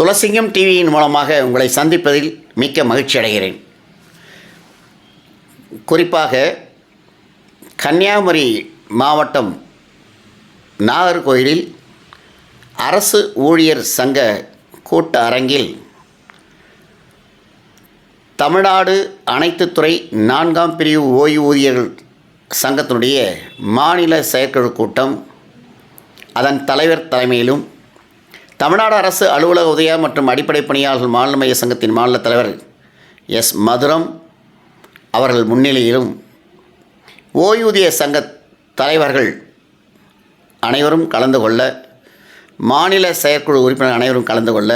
துளசிங்கம் டிவியின் மூலமாக உங்களை சந்திப்பதில் மிக்க மகிழ்ச்சி அடைகிறேன். குறிப்பாக கன்னியாகுமரி மாவட்டம் நாகர்கோயிலில் அரசு ஊழியர் சங்க கூட்ட அரங்கில் தமிழ்நாடு அனைத்து துறை நான்காம் பிரிவு ஓய்வூதியர்கள் சங்கத்தினுடைய மாநில செயற்குழு கூட்டம் அதன் தலைவர் தலைமையிலும் தமிழ்நாடு அரசு அலுவலக உதய மற்றும் அடிப்படை பணியாளர்கள் மாநில மைய சங்கத்தின் மாநில தலைவர் எஸ். மதுரம் அவர்கள் முன்னிலையிலும் ஓய்வூதிய சங்க தலைவர்கள் அனைவரும் கலந்து கொள்ள மாநில செயற்குழு உறுப்பினர் அனைவரும் கலந்து கொள்ள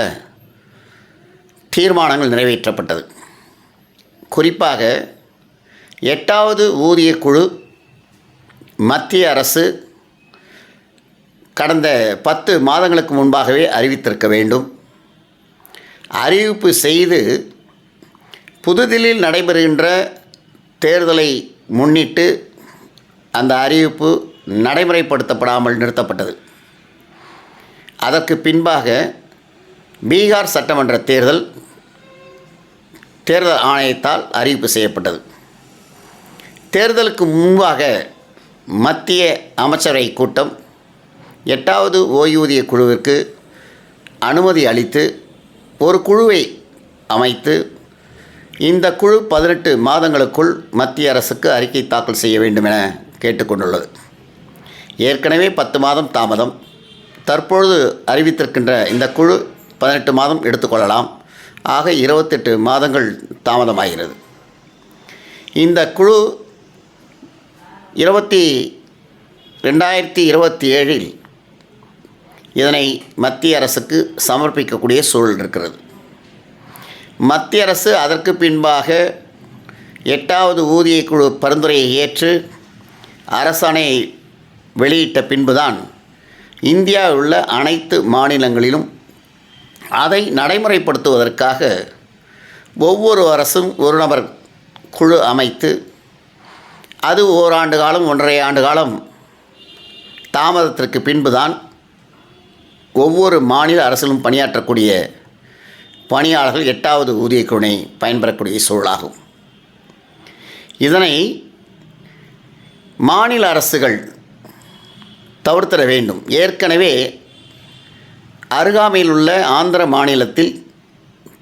தீர்மானங்கள் நிறைவேற்றப்பட்டது. குறிப்பாக எட்டாவது ஊதிய குழு மத்திய அரசு கடந்த பத்து மாதங்களுக்கு முன்பாகவே அறிவித்திருக்க வேண்டும். அறிவிப்பு செய்து புதுதில்லியில் நடைபெறுகின்ற தேர்தலை முன்னிட்டு அந்த அறிவிப்பு நடைமுறைப்படுத்தப்படாமல் நிறுத்தப்பட்டது. அதற்கு பின்பாக பீகார் சட்டமன்ற தேர்தல் தேர்தல் ஆணையத்தால் அறிவிப்பு செய்யப்பட்டது. தேர்தலுக்கு முன்பாக மத்திய அமைச்சரவை கூட்டம் எட்டாவது ஓய்வூதிய குழுவிற்கு அனுமதி அளித்து ஒரு குழுவை அமைத்து இந்த குழு பதினெட்டு மாதங்களுக்குள் மத்திய அரசுக்கு அறிக்கை தாக்கல் செய்ய வேண்டும் என கேட்டுக்கொண்டுள்ளது. ஏற்கனவே பத்து மாதம் தாமதம். தற்பொழுது அறிவித்திருக்கின்ற இந்த குழு பதினெட்டு மாதம் எடுத்துக்கொள்ளலாம். ஆக இருபத்தெட்டு மாதங்கள் தாமதமாகிறது. இந்த குழு இருபத்தி ரெண்டாயிரத்தி இருபத்தி ஏழில் இதனை மத்திய அரசுக்கு சமர்ப்பிக்கக்கூடிய சூழல் இருக்கிறது. மத்திய அரசு அதற்கு பின்பாக எட்டாவது ஊதிய குழு பரிந்துரையை ஏற்று அரசாணை வெளியிட்ட பின்புதான் இந்தியாவில் உள்ள அனைத்து மாநிலங்களிலும் அதை நடைமுறைப்படுத்துவதற்காக ஒவ்வொரு அரசும் ஒரு நபர் குழு அமைத்து அது ஓராண்டு காலம் ஒன்றரை ஆண்டு காலம் தாமதத்திற்கு பின்புதான் ஒவ்வொரு மாநில அரசிலும் பணியாற்றக்கூடிய பணியாளர்கள் எட்டாவது ஊதிய பயன்பெறக்கூடிய சூழலாகும். இதனை மாநில அரசுகள் தவிர்த்திட வேண்டும். ஏற்கனவே அருகாமையில் உள்ள ஆந்திர மாநிலத்தில்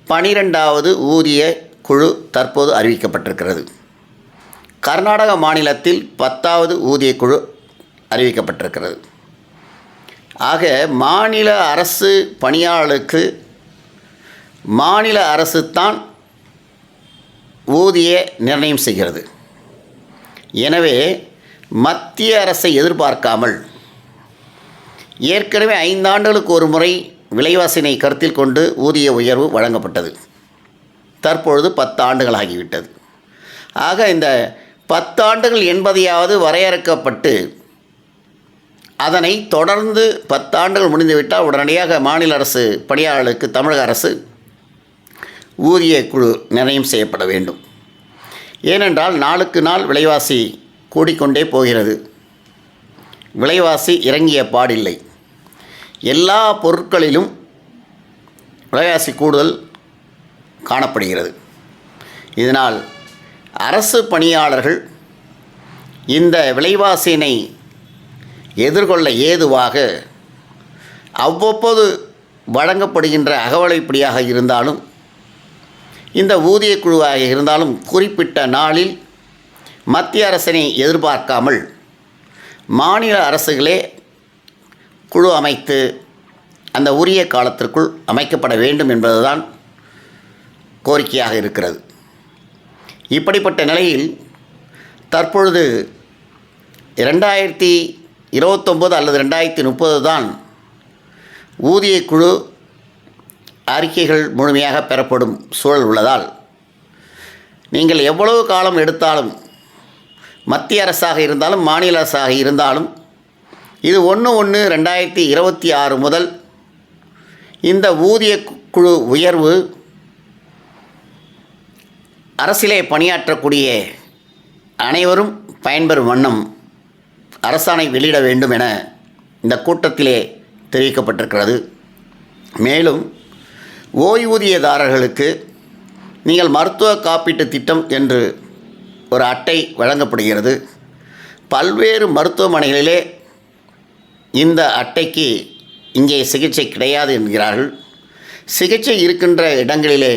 பனிரெண்டாவது ஊதிய குழு தற்போது அறிவிக்கப்பட்டிருக்கிறது. கர்நாடக மாநிலத்தில் பத்தாவது ஊதிய குழு அறிவிக்கப்பட்டிருக்கிறது. ஆக மாநில அரசு பணியாளருக்கு மாநில அரசு தான் ஊதிய நிர்ணயம் செய்கிறது. எனவே மத்திய அரசை எதிர்பார்க்காமல் ஏற்கனவே ஐந்தாண்டுகளுக்கு ஒரு முறை விலைவாசினை கருத்தில் கொண்டு ஊதிய உயர்வு வழங்கப்பட்டது. தற்பொழுது பத்து ஆண்டுகள் ஆகிவிட்டது ஆக இந்த பத்தாண்டுகள் என்பதையாவது வரையறுக்கப்பட்டு அதனை தொடர்ந்து பத்தாண்டுகள் முடிந்துவிட்டால் உடனடியாக மாநில அரசு பணியாளர்களுக்கு தமிழக அரசு ஊதிய குழு நிர்ணயம் செய்யப்பட வேண்டும். ஏனென்றால் நாளுக்கு நாள் விலைவாசி கூடிக்கொண்டே போகிறது. விலைவாசி இறங்கிய பாடில்லை. எல்லா பொருட்களிலும் விலைவாசி கூடுதல் காணப்படுகிறது. இதனால் அரசு பணியாளர்கள் இந்த விலைவாசியினை எதிர்கொள்ள ஏதுவாக அவ்வப்போது வழங்கப்படுகின்ற அகவலைப்படியாக இருந்தாலும் இந்த ஊதிய குழுவாக இருந்தாலும் குறிப்பிட்ட நாளில் மத்திய அரசினை எதிர்பார்க்காமல் மாநில அரசுகளே குழு அமைத்து அந்த உரிய காலத்திற்குள் அமைக்கப்பட வேண்டும் என்பதுதான் கோரிக்கையாக இருக்கிறது. இப்படிப்பட்ட நிலையில் தற்பொழுது ரெண்டாயிரத்தி இருபத்தொம்போது அல்லது ரெண்டாயிரத்தி முப்பது தான் ஊதிய குழு அறிக்கைகள் முழுமையாக பெறப்படும் சூழல் உள்ளதால் நீங்கள் எவ்வளவு காலம் எடுத்தாலும் மத்திய அரசாக இருந்தாலும் மாநில அரசாக இருந்தாலும் இது ஒன்று ஒன்று ரெண்டாயிரத்தி இருபத்தி ஆறு முதல் இந்த ஊதிய குழு உயர்வு அரசிலே பணியாற்றக்கூடிய அனைவரும் பயன்பெறும் வண்ணம். அரசாணை வெளியிட வேண்டும் என இந்த கூட்டத்திலே தெரிவிக்கப்பட்டிருக்கிறது. மேலும் ஓய்வூதியதாரர்களுக்கு நீங்கள் மருத்துவ காப்பீட்டு திட்டம் என்று ஒரு அட்டை வழங்கப்படுகிறது. பல்வேறு மருத்துவமனைகளிலே இந்த அட்டைக்கு இங்கே சிகிச்சை கிடையாது என்கிறார்கள். சிகிச்சை இருக்கின்ற இடங்களிலே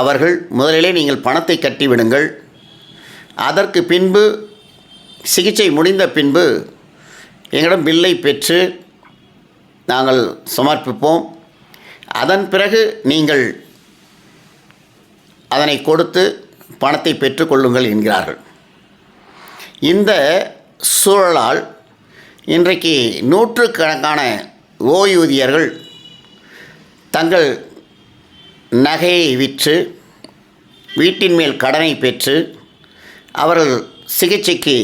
அவர்கள் முதலிலே நீங்கள் பணத்தை கட்டிவிடுங்கள் அதற்கு பின்பு சிகிச்சை முடிந்த பின்பு எங்களிடம் பில்லை பெற்று நாங்கள் சமர்ப்பிப்போம். அதன் பிறகு நீங்கள் அதனை கொடுத்து பணத்தை பெற்றுக்கொள்ளுங்கள் என்கிறார்கள். இந்த சூழலால் இன்றைக்கு நூற்றுக்கணக்கான ஓய்வூதியர்கள் தங்கள் நகையை விற்று வீட்டின் மேல் கடனை பெற்று அவர்கள் சிகிச்சைக்கு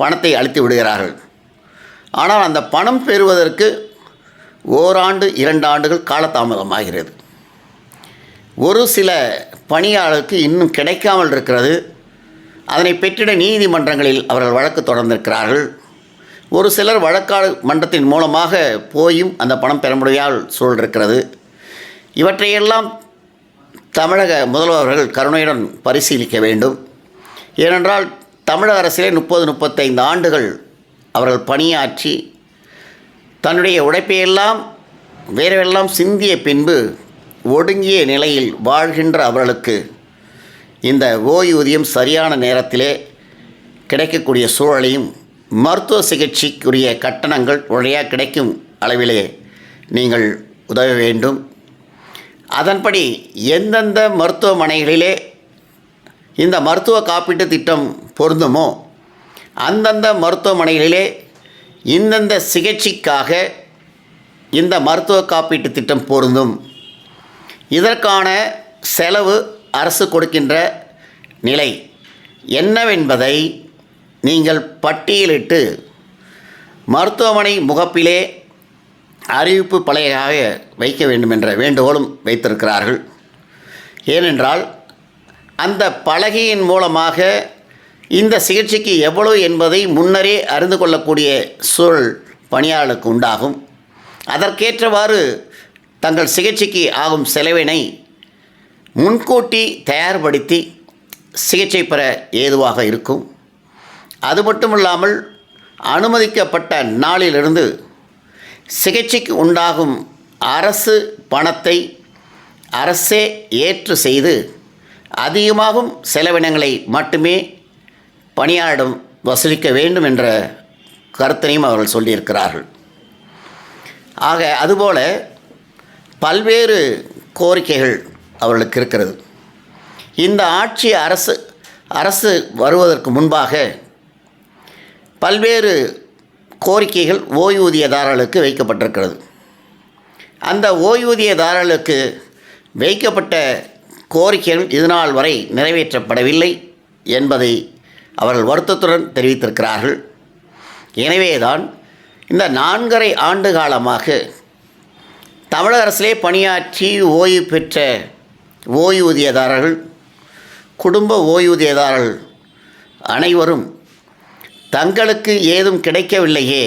பணத்தை அளித்து விடுகிறார்கள். ஆனால் அந்த பணம் பெறுவதற்கு ஓராண்டு இரண்டு ஆண்டுகள் காலதாமதமாகிறது. ஒரு சில பணியாளருக்கு இன்னும் கிடைக்காமல் இருக்கிறது. அதனை பெற்றிட நீதிமன்றங்களில் அவர்கள் வழக்கு தொடர்ந்திருக்கிறார்கள். ஒரு சிலர் வழக்காடு மன்றத்தின் மூலமாக போயும் அந்த பணம் பெற முடியாமல் சூழல் இருக்கிறது. இவற்றையெல்லாம் தமிழக முதல்வர்கள் கருணையுடன் பரிசீலிக்க வேண்டும். ஏனென்றால் தமிழக அரசிலே முப்பது முப்பத்தைந்து ஆண்டுகள் அவர்கள் பணியாற்றி தன்னுடைய உழைப்பையெல்லாம் வேறெல்லாம் சிந்திய பின்பு ஒடுங்கிய நிலையில் வாழ்கின்ற அவர்களுக்கு இந்த ஓய்வூதியம் சரியான நேரத்திலே கிடைக்கக்கூடிய சூழலையும் மருத்துவ சிகிச்சைக்குரிய கட்டணங்கள் உடனடியாக கிடைக்கும் அளவிலே நீங்கள் உதவ வேண்டும். அதன்படி எந்தெந்த மருத்துவமனைகளிலே இந்த மருத்துவ காப்பீட்டு திட்டம் பொருந்துமோ? அந்தந்த மருத்துவமனைகளிலே இந்தந்த சிகிச்சைக்காக இந்த மருத்துவ காப்பீட்டு திட்டம் பொருந்தும். இதற்கான செலவு அரசு கொடுக்கின்ற நிலை என்னவென்பதை நீங்கள் பட்டியலிட்டு மருத்துவமனை முகப்பிலே அறிவிப்பு பலையாக வைக்க வேண்டும் என்ற வேண்டுகோளும் வைத்திருக்கிறார்கள். ஏனென்றால் அந்த பலகையின் மூலமாக இந்த சிகிச்சைக்கு எவ்வளவு என்பதை முன்னரே அறிந்து கொள்ளக்கூடிய சூழல் பணியாளருக்கு உண்டாகும். அதற்கேற்றவாறு தங்கள் சிகிச்சைக்கு ஆகும் செலவினை முன்கூட்டி தயார்படுத்தி சிகிச்சை பெற ஏதுவாக இருக்கும். அது மட்டும் இல்லாமல் அனுமதிக்கப்பட்ட நாளிலிருந்து சிகிச்சைக்கு உண்டாகும் அரசு பணத்தை அரசே ஏற்று செய்து அதிகமாகும் செலவினங்களை மட்டுமே பணியாளரிடம் வசூலிக்க வேண்டும் என்ற கருத்தனையும் அவர்கள் சொல்லியிருக்கிறார்கள். ஆக அதுபோல பல்வேறு கோரிக்கைகள் அவர்களுக்கு இருக்கிறது. இந்த ஆட்சி அரசு அரசு வருவதற்கு முன்பாக பல்வேறு கோரிக்கைகள் ஓய்வூதியதாரர்களுக்கு வைக்கப்பட்டிருக்கிறது. அந்த ஓய்வூதியதாரர்களுக்கு வைக்கப்பட்ட கோரிக்கைகள் இதுநாள் வரை நிறைவேற்றப்படவில்லை என்பதை அவர்கள் வருத்தத்துடன் தெரிவித்திருக்கிறார்கள். எனவேதான் இந்த நான்கரை ஆண்டு காலமாக தமிழக அரசிலே பணியாற்றி ஓய்வு பெற்ற ஓய்வூதியதாரர்கள் குடும்ப ஓய்வூதியதாரர்கள் அனைவரும் தங்களுக்கு ஏதும் கிடைக்கவில்லையே.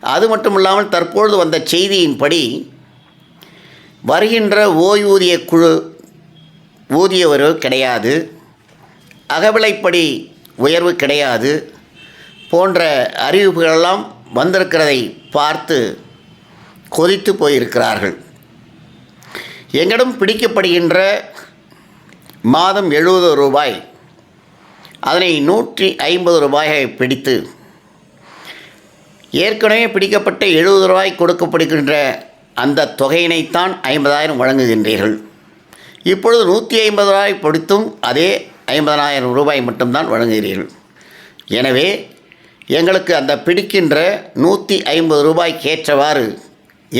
அது மட்டும் இல்லாமல் தற்பொழுது வந்த செய்தியின்படி வருகின்ற ஓய்வூதிய குழு ஊதிய உயர்வு கிடையாது. அகவிலைப்படி உயர்வு கிடையாது. போன்ற அறிவிப்புகளெல்லாம் வந்திருக்கிறதை பார்த்து கொதித்து போயிருக்கிறார்கள். எங்களிடம் பிடிக்கப்படுகின்ற மாதம் எழுபது ரூபாய் அதனை நூற்றி ஐம்பது ரூபாயை பிடித்து ஏற்கனவே பிடிக்கப்பட்ட எழுபது ரூபாய் கொடுக்கப்படுகின்ற அந்த தொகையினைத்தான் ஐம்பதாயிரம் வழங்குகின்றீர்கள். இப்பொழுது நூற்றி ஐம்பது ரூபாய் பிடித்தும் அதே ஐம்பதனாயிரம் ரூபாய் மட்டும்தான் வழங்குகிறீர்கள். எனவே எங்களுக்கு அந்த பிடிக்கின்ற நூற்றி ஐம்பது ரூபாய்க்கு ஏற்றவாறு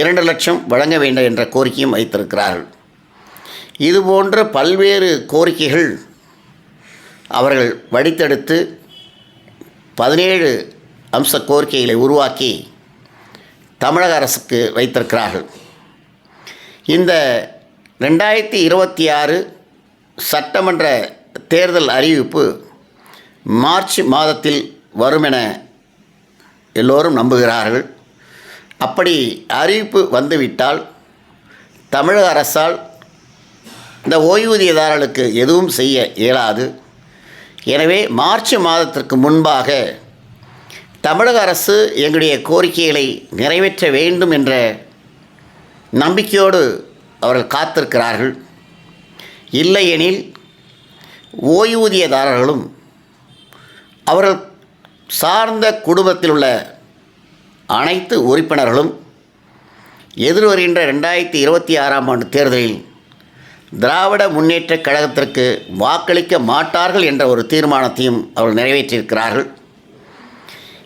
இரண்டு லட்சம் வழங்க வேண்டும் என்ற கோரிக்கையும் வைத்திருக்கிறார்கள். இதுபோன்ற பல்வேறு கோரிக்கைகள் அவர்கள் வடித்தெடுத்து பதினேழு அம்ச கோரிக்கைகளை உருவாக்கி தமிழக அரசுக்கு வைத்திருக்கிறார்கள். இந்த ரெண்டாயிரத்தி இருபத்தி ஆறு சட்டமன்ற தேர்தல் அறிவிப்பு மார்ச் மாதத்தில் வரும் என எல்லோரும் நம்புகிறார்கள். அப்படி அறிவிப்பு வந்துவிட்டால் தமிழக அரசால் இந்த ஓய்வூதியதாரர்களுக்கு எதுவும் செய்ய இயலாது. எனவே மார்ச் மாதத்திற்கு முன்பாக தமிழக அரசு எங்களுடைய கோரிக்கைகளை நிறைவேற்ற வேண்டும் என்ற நம்பிக்கையோடு அவர்கள் காத்திருக்கிறார்கள். இல்லையெனில் ஓய்வூதியதாரர்களும் அவர்கள் சார்ந்த குடும்பத்தில் உள்ள அனைத்து உறுப்பினர்களும் எதிர்வருகின்ற ரெண்டாயிரத்தி இருபத்தி ஆறாம் ஆண்டு தேர்தலில் திராவிட முன்னேற்றக் கழகத்திற்கு வாக்களிக்க மாட்டார்கள் என்ற ஒரு தீர்மானத்தையும் அவர்கள் நிறைவேற்றியிருக்கிறார்கள்.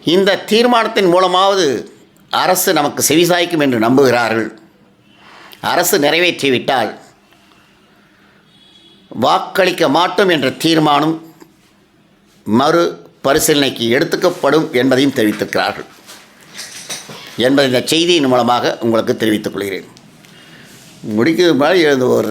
இந்த தீர்மானத்தின் மூலமாவது அரசு நமக்கு செவிசாய்க்கும் என்று நம்புகிறார்கள். அரசு நிறைவேற்றிவிட்டால் வாக்களிக்க மாட்டோம் என்ற தீர்மானம் மறு பரிசீலனைக்கு எடுத்துக்கப்படும் என்பதையும் தெரிவித்திருக்கிறார்கள். என்பதை இந்த செய்தியின் மூலமாக உங்களுக்கு தெரிவித்துக் கொள்கிறேன். முடிக்கிறது மாதிரி எழுந்த ஒரு